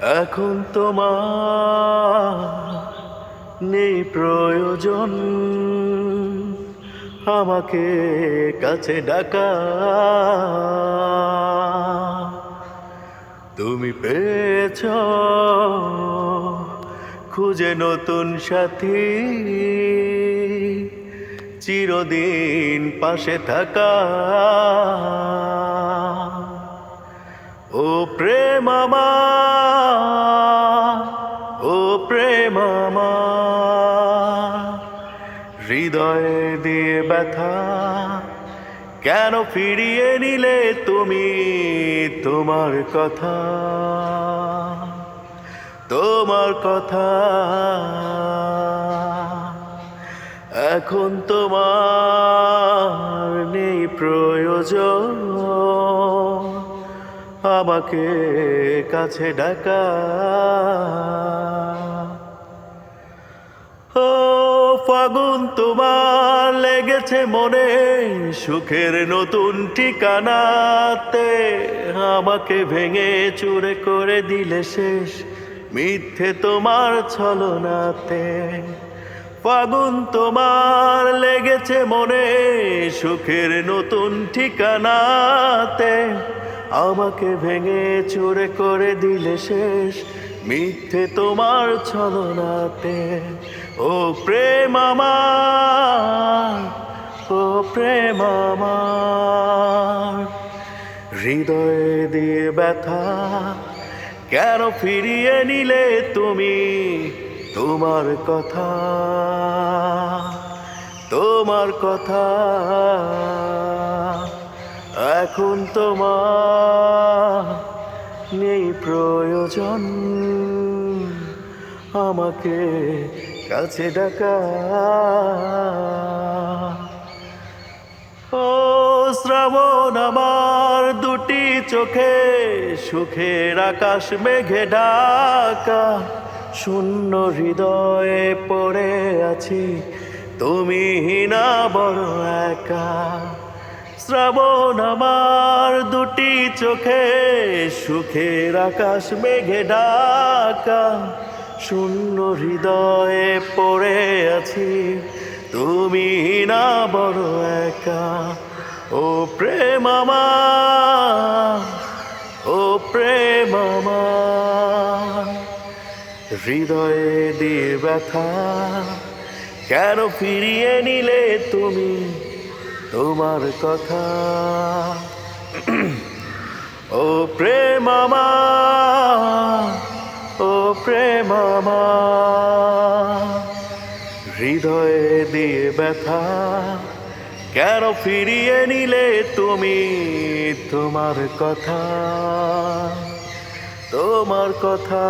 এখন তোমার নেই প্রয়োজন। আমাকে কাছে ডাকা। তুমি পেয়েছ খুঁজে নতুন সাথী। চিরদিন পাশে থাকা। ও প্রেম আমার, হৃদয়ে দিয়ে ব্যথা, কেন ফিরিয়ে নিলে তুমি তোমার কথা? তোমার কথা। এখন তোমার নেই প্রয়োজন। আমাকে কাছে ডাকা। ফাগুন তোমার লেগেছে মনে, সুখের নতুন ঠিকানাতে আমাকে ভেঙে চুরে করে দিলে শেষ, মিথ্যে তোমার ছলনাতে। ফাগুন তোমার লেগেছে মনে, সুখের নতুন ঠিকানাতে আমাকে ভেঙে চুরে করে দিলে শেষ, মিথ্যে তোমার ছলনাতে। ও প্রেম আমার, ও প্রেম আমার। হৃদয়ে দিয়ে ব্যথা কেন ফিরিয়ে নিলে তুমি তোমার কথা? তোমার কথা এখন তোমার নেই প্রয়োজন। আমাকে কাছে ডাকা। ও শ্রাবণ, আমার দুটি চোখে সুখের আকাশ মেঘে ঢাকা শূন্য হৃদয়ে পড়ে আছি, তুমি না বড় একা। শ্রাবণ, আমার দুটি চোখে সুখের আকাশ মেঘে ঢাকা শূন্য হৃদয়ে পড়ে আছি। তুমি না বড় একা। ও প্রেম ও প্রেম হৃদয়ে দিয়ে ব্যথা, কেন ফিরিয়ে নিলে তুমি তোমার কথা? ও প্রেম আমার প্রেম হৃদয়ে দিয়ে ব্যথা কেন ফিরিয়ে নিলে তুমি তোমার কথা? তোমার কথা।